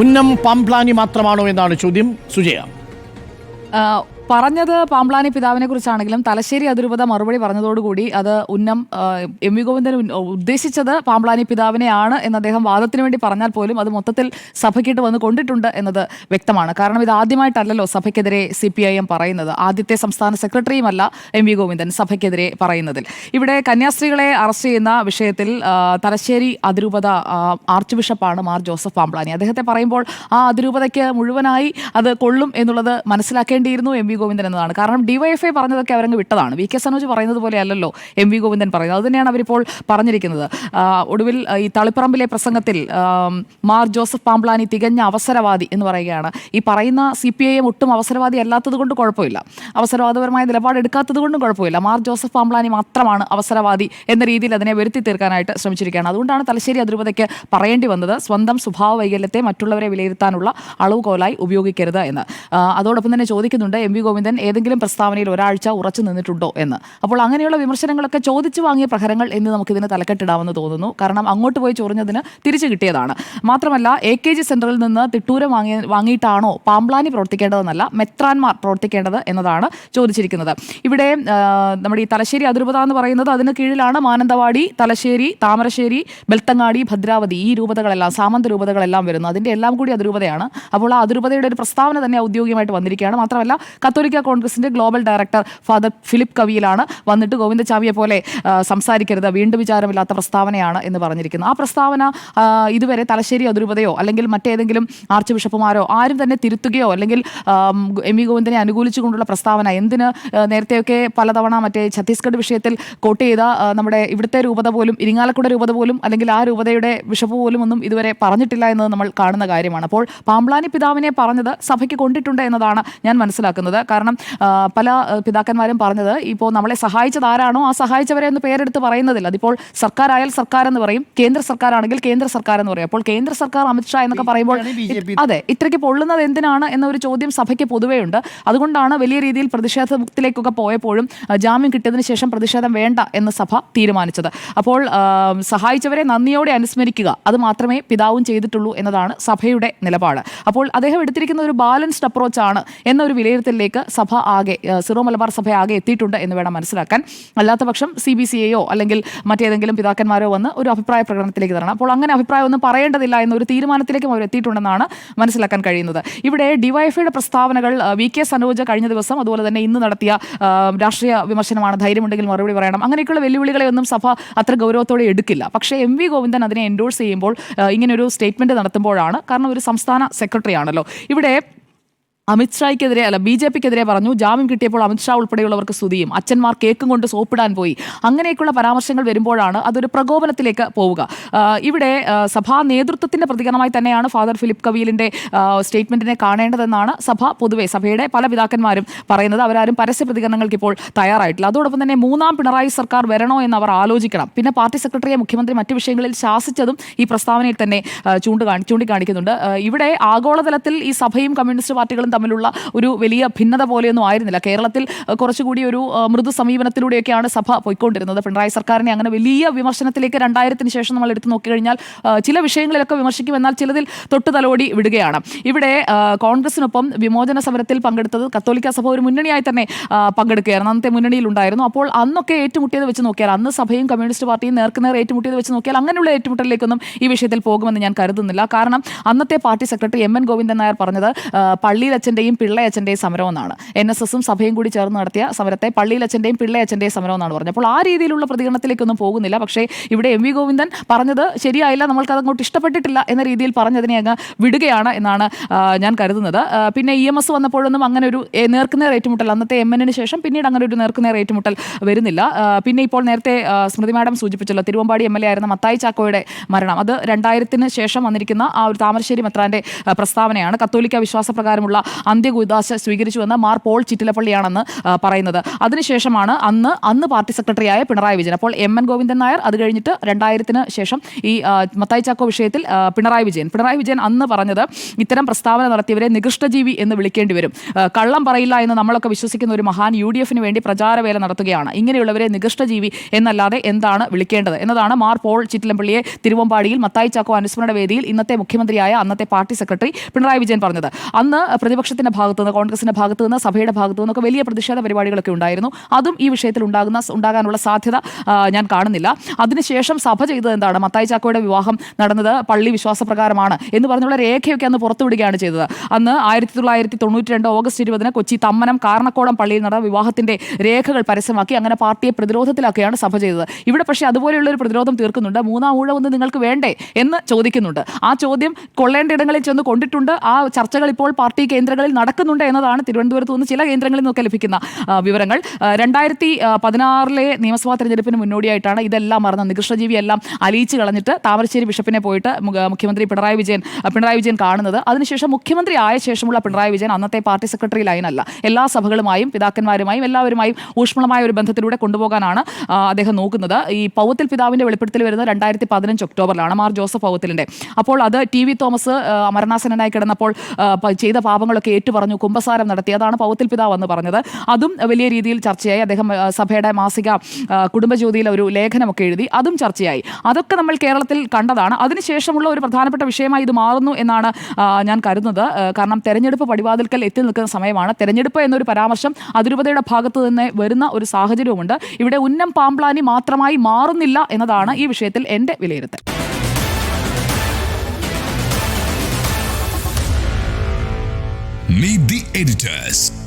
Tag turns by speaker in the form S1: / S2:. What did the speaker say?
S1: ഉന്നം പാംപ്ലാനി മാത്രമാണോ എന്നാണ് ചോദ്യം സുജയ.
S2: പറഞ്ഞത് പാമ്പ്ലാനി പിതാവിനെ കുറിച്ചാണെങ്കിലും തലശ്ശേരി അതിരൂപത മറുപടി പറഞ്ഞതോടുകൂടി അത് ഉന്നം എം വി ഗോവിന്ദൻ ഉദ്ദേശിച്ചത് പാമ്പ്ലാനി പിതാവിനെയാണ് എന്ന് അദ്ദേഹം വാദത്തിന് വേണ്ടി പറഞ്ഞാൽ പോലും അത് മൊത്തത്തിൽ സഭയ്ക്കിട്ട് വന്ന് കൊണ്ടിട്ടുണ്ട് എന്നത് വ്യക്തമാണ്. കാരണം ഇത് ആദ്യമായിട്ടല്ലല്ലോ സഭയ്ക്കെതിരെ സി പി ഐ എം പറയുന്നത്. ആദ്യത്തെ സംസ്ഥാന സെക്രട്ടറിയുമല്ല എം വി ഗോവിന്ദൻ സഭയ്ക്കെതിരെ പറയുന്നതിൽ. ഇവിടെ കന്യാസ്ത്രീകളെ അറസ്റ്റ് ചെയ്യുന്ന വിഷയത്തിൽ തലശ്ശേരി അതിരൂപത ആർച്ച് ബിഷപ്പാണ് മാർ ജോസഫ് പാമ്പ്ലാനി. അദ്ദേഹത്തെ പറയുമ്പോൾ ആ അതിരൂപതയ്ക്ക് മുഴുവനായി അത് കൊള്ളും എന്നുള്ളത് മനസ്സിലാക്കേണ്ടിയിരുന്നു എം വി ഗോവിന്ദൻ എന്നതാണ്. കാരണം ഡിവൈഎഫ്ഐ പറഞ്ഞതൊക്കെ അവരങ്ങ് വിട്ടതാണ്. വി കെ സനോജ് പറയുന്നത് പോലെ അല്ലല്ലോ എം വി ഗോവിന്ദൻ പറയുന്നത്. അതുതന്നെയാണ് അവരിപ്പോൾ പറഞ്ഞിരിക്കുന്നത്. ഒടുവിൽ ഈ തളിപ്പറമ്പിലെ പ്രസംഗത്തിൽ മാർ ജോസഫ് പാമ്പ്ലാനി തികഞ്ഞ അവസരവാദി എന്ന് പറയുകയാണ്. ഈ പറയുന്ന സി പി ഐ എം ഒട്ടും അവസരവാദി അല്ലാത്തത് കൊണ്ട് കുഴപ്പമില്ല. അവസരവാദപരമായ നിലപാടെടുക്കാത്തത് കൊണ്ടും കുഴപ്പമില്ല. മാർ ജോസഫ് പാമ്പ്ലാനി മാത്രമാണ് അവസരവാദി എന്ന രീതിയിൽ അതിനെ വരുത്തി തീർക്കാനായിട്ട് ശ്രമിച്ചിരിക്കുകയാണ്. അതുകൊണ്ടാണ് തലശ്ശേരി അതിരൂപതയ്ക്ക് പറയേണ്ടി വന്നത് സ്വന്തം സ്വഭാവ വൈകല്യത്തെ മറ്റുള്ളവരെ വിലയിരുത്താനുള്ള അളവുകോലായി ഉപയോഗിക്കരുത് എന്ന്. അതോടൊപ്പം തന്നെ ചോദിക്കുന്നുണ്ട് എം വി ഗോവിന്ദൻ ഏതെങ്കിലും പ്രസ്താവനയിൽ ഒരാഴ്ച ഉറച്ചു നിന്നിട്ടുണ്ടോ എന്ന്. അപ്പോൾ അങ്ങനെയുള്ള വിമർശനങ്ങളൊക്കെ ചോദിച്ചു വാങ്ങിയ പ്രഹരങ്ങൾ എന്ന് നമുക്കിതിന് തലക്കെട്ടിടാമെന്ന് തോന്നുന്നു. കാരണം അങ്ങോട്ട് പോയി ചൊറിഞ്ഞതിന് തിരിച്ചു കിട്ടിയതാണ്. മാത്രമല്ല എ കെ ജി സെന്ററിൽ നിന്ന് തിട്ടൂരം വാങ്ങി വാങ്ങിയിട്ടാണോ പാമ്പ്ലാനി പ്രവർത്തിക്കേണ്ടതെന്നല്ല മെത്രാൻമാർ പ്രവർത്തിക്കേണ്ടത് എന്നതാണ് ചോദിച്ചിരിക്കുന്നത്. ഇവിടെ നമ്മുടെ ഈ തലശ്ശേരി അതിരൂപത എന്ന് പറയുന്നത് അതിന് കീഴിലാണ് മാനന്തവാടി തലശ്ശേരി താമരശ്ശേരി ബെൽത്തങ്ങാടി ഭദ്രാവതി ഈ രൂപതകളെല്ലാം സാമന്ത രൂപതകളെല്ലാം വരുന്നു അതിന്റെ എല്ലാം കൂടി അതിരൂപതയാണ്. അപ്പോൾ ആ അതിരൂപതയുടെ ഒരു പ്രസ്താവന തന്നെ ഔദ്യോഗികമായിട്ട് വന്നിരിക്കുകയാണ്. മാത്രമല്ല കത്തോലിക്ക കോൺഗ്രസിന്റെ ഗ്ലോബൽ ഡയറക്ടർ ഫാദർ ഫിലിപ്പ് കവിയിലാണ് വന്നിട്ട് ഗോവിന്ദചാമിയെ പോലെ സംസാരിക്കരുത് വീണ്ടും വിചാരമില്ലാത്ത പ്രസ്താവനയാണ് എന്ന് പറഞ്ഞിരിക്കുന്നത് ആ പ്രസ്താവന ഇതുവരെ തലശ്ശേരി അതിരൂപതയോ അല്ലെങ്കിൽ മറ്റേതെങ്കിലും ആർച്ച് ബിഷപ്പുമാരോ ആരും തന്നെ തിരുത്തുകയോ അല്ലെങ്കിൽ എം വി ഗോവിന്ദനെ അനുകൂലിച്ചുകൊണ്ടുള്ള പ്രസ്താവന എന്തിന് നേരത്തെയൊക്കെ പലതവണ മറ്റേ ഛത്തീസ്ഗഡ് വിഷയത്തിൽ കോട്ട് ചെയ്ത നമ്മുടെ ഇവിടുത്തെ രൂപത പോലും ഇരിങ്ങാലക്കുട രൂപത പോലും അല്ലെങ്കിൽ ആ രൂപതയുടെ ബിഷപ്പ് പോലും ഒന്നും ഇതുവരെ പറഞ്ഞിട്ടില്ല എന്നത് നമ്മൾ കാണുന്ന കാര്യമാണ്. അപ്പോൾ പാമ്പ്ലാനി പിതാവിനെ പറഞ്ഞത് സഭയ്ക്ക് കൊണ്ടിട്ടുണ്ട് എന്നതാണ് ഞാൻ മനസ്സിലാക്കുന്നത്. കാരണം പല പിതാക്കന്മാരും പറഞ്ഞത് ഇപ്പോൾ നമ്മളെ സഹായിച്ചത് ആരാണോ ആ സഹായിച്ചവരെ ഒന്ന് പേരെടുത്ത് പറയുന്നതില്ല. അതിപ്പോൾ സർക്കാരായാൽ സർക്കാർ എന്ന് പറയും കേന്ദ്ര സർക്കാരാണെങ്കിൽ കേന്ദ്ര സർക്കാർ എന്ന് പറയും. അപ്പോൾ കേന്ദ്ര സർക്കാർ അമിത്ഷാ എന്നൊക്കെ പറയുമ്പോൾ അതെ ഇത്രയ്ക്ക് പൊള്ളുന്നത് എന്തിനാണ് എന്നൊരു ചോദ്യം സഭയ്ക്ക് പൊതുവേ ഉണ്ട്. അതുകൊണ്ടാണ് വലിയ രീതിയിൽ പ്രതിഷേധത്തിലേക്കൊക്കെ പോയപ്പോഴും ജാമ്യം കിട്ടിയതിന് ശേഷം പ്രതിഷേധം വേണ്ട എന്ന് സഭ തീരുമാനിച്ചത്. അപ്പോൾ സഹായിച്ചവരെ നന്ദിയോടെ അനുസ്മരിക്കുക അത് മാത്രമേ പിതാവും ചെയ്തിട്ടുള്ളൂ എന്നതാണ് സഭയുടെ നിലപാട്. അപ്പോൾ അദ്ദേഹം എടുത്തിരിക്കുന്ന ഒരു ബാലൻസ്ഡ് അപ്രോച്ചാണ് എന്നൊരു വിലയിരുത്തലിലേക്ക് സഭ ആകെ സിറോ മലബാർ സഭ ആകെ എത്തിയിട്ടുണ്ട് എന്ന് വേണം മനസ്സിലാക്കാൻ. അല്ലാത്ത പക്ഷം സി ബി സി എയോ അല്ലെങ്കിൽ മറ്റേതെങ്കിലും പിതാക്കന്മാരോ വന്ന് ഒരു അഭിപ്രായ പ്രകടനത്തിലേക്ക് തരണം. അപ്പോൾ അങ്ങനെ അഭിപ്രായം ഒന്നും പറയേണ്ടതില്ല എന്നൊരു തീരുമാനത്തിലേക്കും അവർ എത്തിയിട്ടുണ്ടെന്നാണ് മനസ്സിലാക്കാൻ കഴിയുന്നത്. ഇവിടെ ഡിവൈഎഫ്ഐയുടെ പ്രസ്താവനകൾ വി കെ സനോജ് കഴിഞ്ഞ ദിവസം അതുപോലെ തന്നെ ഇന്ന് നടത്തിയ രാഷ്ട്രീയ വിമർശനമാണ്. ധൈര്യമുണ്ടെങ്കിൽ മറുപടി പറയണം. അങ്ങനെയൊക്കെയുള്ള വെല്ലുവിളികളെ ഒന്നും സഭ അത്ര ഗൗരവത്തോടെ എടുക്കില്ല. പക്ഷേ എം വി ഗോവിന്ദൻ അതിനെ എൻഡോഴ്സ് ചെയ്യുമ്പോൾ ഇങ്ങനെ ഇങ്ങനൊരു സ്റ്റേറ്റ്മെന്റ് നടത്തുമ്പോഴാണ്. കാരണം ഒരു സംസ്ഥാന സെക്രട്ടറി ആണല്ലോ. ഇവിടെ അമിത്ഷായ്ക്കെതിരെ അല്ല ബി ജെ പിക്കെതിരെ പറഞ്ഞു ജാമ്യം കിട്ടിയപ്പോൾ അമിത്ഷാ ഉൾപ്പെടെയുള്ളവർക്ക് സ്തുതിയും അച്ഛന്മാർ കേക്കും കൊണ്ട് സോപ്പിടാൻ പോയി. അങ്ങനെയൊക്കെയുള്ള പരാമർശങ്ങൾ വരുമ്പോഴാണ് അതൊരു പ്രകോപനത്തിലേക്ക് പോവുക. ഇവിടെ സഭാ നേതൃത്വത്തിന്റെ പ്രതികരണമായി തന്നെയാണ് ഫാദർ ഫിലിപ്പ് കവീലിന്റെ സ്റ്റേറ്റ്മെന്റിനെ കാണേണ്ടതെന്നാണ് സഭ പൊതുവെ സഭയുടെ പല പിതാക്കന്മാരും പറയുന്നത്. അവരാരും പരസ്യ പ്രതികരണങ്ങൾക്ക് ഇപ്പോൾ തയ്യാറായിട്ടില്ല. അതോടൊപ്പം തന്നെ മൂന്നാം പിണറായി സർക്കാർ വരണോ എന്ന് അവർ ആലോചിക്കണം. പിന്നെ പാർട്ടി സെക്രട്ടറിയെ മുഖ്യമന്ത്രി മറ്റു വിഷയങ്ങളിൽ ശാസിച്ചതും ഈ പ്രസ്താവനയിൽ തന്നെ ചൂണ്ടുകാണി ചൂണ്ടിക്കാണിക്കുന്നുണ്ട്. ഇവിടെ ആഗോളതലത്തിൽ ഈ സഭയും കമ്മ്യൂണിസ്റ്റ് പാർട്ടികളും തമ്മിലുള്ള ഒരു വലിയ ഭിന്നത പോലെയൊന്നും ആയിരുന്നില്ല. കേരളത്തിൽ കുറച്ചുകൂടി ഒരു മൃദു സമീപനത്തിലൂടെയൊക്കെയാണ് സഭ പോയിക്കൊണ്ടിരുന്നത്. പിണറായി സർക്കാരിനെ അങ്ങനെ വലിയ വിമർശനത്തിലേക്ക് രണ്ടായിരത്തിന് ശേഷം നമ്മൾ എടുത്തു നോക്കിക്കഴിഞ്ഞാൽ ചില വിഷയങ്ങളിലൊക്കെ വിമർശിക്കും. എന്നാൽ ചിലതിൽ തൊട്ട് തലോടി വിടുകയാണ്. ഇവിടെ കോൺഗ്രസിനൊപ്പം വിമോചന സമരത്തിൽ പങ്കെടുത്തത് കത്തോലിക്ക സഭ ഒരു മുന്നണിയായി തന്നെ പങ്കെടുക്കുകയായിരുന്നു. അന്നത്തെ മുന്നണിയിലുണ്ടായിരുന്നു അപ്പോൾ അന്നൊക്കെ ഏറ്റുമുട്ടിയത് വെച്ച് നോക്കിയാൽ അന്ന് സഭയും കമ്മ്യൂണിസ്റ്റ് പാർട്ടിയും നേർക്കുനേർ ഏറ്റുമുട്ടിയത് വെച്ച് നോക്കിയാൽ അങ്ങനെയുള്ള ഏറ്റുമുട്ടലിലേക്കൊന്നും ഈ വിഷയത്തിൽ പോകുമെന്ന് ഞാൻ കരുതുന്നില്ല. കാരണം അന്നത്തെ party secretary M N Govindan Nair പറഞ്ഞത് ആ, പള്ളിയിലച്ഛന്റെയും പിള്ളയച്ഛന്റെയും സമരമെന്നാണ് എൻ എസ് എസും സഭയും കൂടി ചേർന്ന് നടത്തിയ സമരത്തെ പള്ളിയിലച്ഛന്റെയും പിള്ളയച്ഛന്റെയും സമരമെന്നാണ് പറഞ്ഞത്. അപ്പോൾ ആ രീതിയിലുള്ള പ്രതികരണത്തിലേക്കൊന്നും പോകുന്നില്ല. പക്ഷേ ഇവിടെ എം വി ഗോവിന്ദൻ പറഞ്ഞത് ശരിയായില്ല നമ്മൾക്ക് അതങ്ങോട്ട് ഇഷ്ടപ്പെട്ടിട്ടില്ല എന്ന രീതിയിൽ പറഞ്ഞതിനെ അങ്ങ് വിടുകയാണ് എന്നാണ് ഞാൻ കരുതുന്നത്. പിന്നെ ഇ എം എസ് വന്നപ്പോഴൊന്നും അങ്ങനെ ഒരു നേർക്കുന്ന ഏറ്റുമുട്ടൽ അന്നത്തെ എം എന്നിന് ശേഷം പിന്നീട് അങ്ങനെ ഒരു നേർക്കുനേർ ഏറ്റുമുട്ടൽ വരുന്നില്ല. പിന്നെ ഇപ്പോൾ നേരത്തെ സ്മൃതി മാഡം സൂചിപ്പിച്ചല്ലോ തിരുവമ്പാടി എം എൽ എ ആയിരുന്ന മത്തായി ചാക്കോയുടെ മരണം. അത് രണ്ടായിരത്തിന് ശേഷം വന്നിരിക്കുന്ന ആ ഒരു താമരശ്ശേരി മെത്രാന്റെ പ്രസ്താവനയാണ്. കത്തോലിക്ക വിശ്വാസപ്രകാരമുള്ള അന്ത്യകുദാശ സ്വീകരിച്ചുവെന്ന് മാർ പോൾ ചിറ്റിലപ്പള്ളിയാണെന്ന് പറയുന്നത്. അതിനുശേഷമാണ് അന്ന് അന്ന് പാർട്ടി സെക്രട്ടറിയായ പിണറായി വിജയൻ. അപ്പോൾ എം എൻ ഗോവിന്ദൻ നായർ അത് കഴിഞ്ഞിട്ട് രണ്ടായിരത്തിന് ശേഷം ഈ മത്തായി ചാക്കോ വിഷയത്തിൽ പിണറായി വിജയൻ. പിണറായി വിജയൻ അന്ന് പറഞ്ഞത് ഇത്തരം പ്രസ്താവന നടത്തിയവരെ നികൃഷ്ടജീവി എന്ന് വിളിക്കേണ്ടി വരും. കള്ളം പറയില്ല എന്ന് നമ്മളൊക്കെ വിശ്വസിക്കുന്ന ഒരു മഹാൻ യു ഡി എഫിന് വേണ്ടി പ്രചാരവേല നടത്തുകയാണ്. ഇങ്ങനെയുള്ളവരെ നികൃഷ്ടജീവി എന്നല്ലാതെ എന്താണ് വിളിക്കേണ്ടത്? എന്നതാണ് മാർ പോൾ ചിറ്റിലമ്പള്ളിയെ തിരുവമ്പാടിയിൽ മത്തായി ചാക്കോ അനുസ്മരണ വേദിയിൽ ഇന്നത്തെ മുഖ്യമന്ത്രിയായ അന്നത്തെ പാർട്ടി സെക്രട്ടറി പിണറായി വിജയൻ പറഞ്ഞത്. അന്ന് പ്രതിപക്ഷത്തിന്റെ ഭാഗത്തു നിന്ന് കോൺഗ്രസിന്റെ ഭാഗത്തു നിന്ന് സഭയുടെ ഭാഗത്തു നിന്നൊക്കെ വലിയ പ്രതിഷേധ പരിപാടികളൊക്കെ ഉണ്ടായിരുന്നു. അതും ഈ വിഷയത്തിൽ ഉണ്ടാകുന്ന ഉണ്ടാകാനുള്ള സാധ്യത ഞാൻ കാണുന്നില്ല. അതിനുശേഷം സഭ ചെയ്തത് എന്താണ്? മത്തായി ചാക്കോയുടെ വിവാഹം നടന്നത് പള്ളി വിശ്വാസപ്രകാരമാണ് എന്ന് പറഞ്ഞുള്ള രേഖയൊക്കെ അന്ന് പുറത്തുവിടുകയാണ് ചെയ്തത്. അന്ന് ആയിരത്തി തൊള്ളായിരത്തി തൊണ്ണൂറ്റി രണ്ട് ഓഗസ്റ്റ് ഇരുപതിന് കൊച്ചി തമ്മനം കാരണക്കോടം പള്ളിയിൽ നടന്ന വിവാഹത്തിന്റെ രേഖകൾ പരസ്യമാക്കി അങ്ങനെ പാർട്ടിയെ പ്രതിരോധത്തിലാക്കുകയാണ് സഭ ചെയ്തത്. ഇവിടെ പക്ഷേ അതുപോലെയുള്ള ഒരു പ്രതിരോധം തീർക്കുന്നുണ്ട്. മൂന്നാം ഊഴമൊന്നും നിങ്ങൾക്ക് വേണ്ടേ എന്ന് ചോദിക്കുന്നുണ്ട്. ആ ചോദ്യം കൊള്ളേണ്ട ഇടങ്ങളിൽ ചെന്ന് കൊണ്ടിട്ടുണ്ട്. ആ ചർച്ചകൾ ഇപ്പോൾ പാർട്ടി കേന്ദ്രങ്ങളിൽ നടക്കുന്നുണ്ട് എന്നതാണ് തിരുവനന്തപുരത്ത് നിന്ന് ചില കേന്ദ്രങ്ങളിൽ നിന്നൊക്കെ ലഭിക്കുന്ന വിവരങ്ങൾ. രണ്ടായിരത്തി പതിനാറിലെ നിയമസഭാ തെരഞ്ഞെടുപ്പിന് മുന്നോടിയായിട്ടാണ് ഇതെല്ലാം മറന്ന് നികൃഷ്ടജീവി എല്ലാം അലിയിച്ച് കളഞ്ഞിട്ട് താമരശ്ശേരി ബിഷപ്പിനെ പോയിട്ട് മുഖ്യമന്ത്രി പിണറായി വിജയൻ പിണറായി വിജയൻ കാണുന്നത്. അതിനുശേഷം മുഖ്യമന്ത്രി ആയ ശേഷമുള്ള പിണറായി വിജയൻ അന്നത്തെ പാർട്ടി സെക്രട്ടറി ലൈനല്ല. എല്ലാ സഭകളുമായും പിതാക്കന്മാരുമായും എല്ലാവരുമായും ഊഷ്മളമായ ഒരു ബന്ധത്തിലൂടെ കൊണ്ടുപോകാനാണ് അദ്ദേഹം നോക്കുന്നത്. ഈ പൗത്തിൽ പിതാവിന്റെ വെളിപ്പെടുത്തൽ വരുന്നത് രണ്ടായിരത്തി പതിനഞ്ച് ഒക്ടോബറിലാണ് മാർ ജോസഫ് പൗത്തിലിന്റെ അപ്പോൾ അത് ടി വി തോമസ് മരണാസനായി കിടന്നപ്പോൾ ചെയ്ത പ- ചെയ്ത പാപങ്ങളൊക്കെ ഏറ്റുപറഞ്ഞു കുംഭസാരം നടത്തി. അതാണ് പൗത്തിൽ പിതാവ് എന്ന് പറഞ്ഞത്. അതും വലിയ രീതിയിൽ ചർച്ചയായി. അദ്ദേഹം സഭയുടെ മാസിക കുടുംബജ്യോതിയിൽ ഒരു ലേഖനമൊക്കെ എഴുതി. അതും ചർച്ചയായി. അതൊക്കെ നമ്മൾ കേരളത്തിൽ കണ്ടതാണ്. അതിനുശേഷമുള്ള ഒരു പ്രധാനപ്പെട്ട വിഷയമായി ഇത് മാറുന്നു എന്നാണ് ഞാൻ കരുതുന്നത്. കാരണം തെരഞ്ഞെടുപ്പ് പടിവാതിൽക്കൽ എത്തി നിൽക്കുന്ന സമയമാണ്. തെരഞ്ഞെടുപ്പ് എന്നൊരു പരാമർശം അതിരൂപതയുടെ ഭാഗത്ത് നിന്ന് വരുന്ന ഒരു സാഹചര്യവുമുണ്ട്. ഇവിടെ ഉന്നം പാമ്പ്ലാനി മാത്രമായി മാറുന്നില്ല എന്നതാണ് ഈ വിഷയത്തിൽ എന്റെ വിലയിരുത്തൽ.
S3: Meet the editors.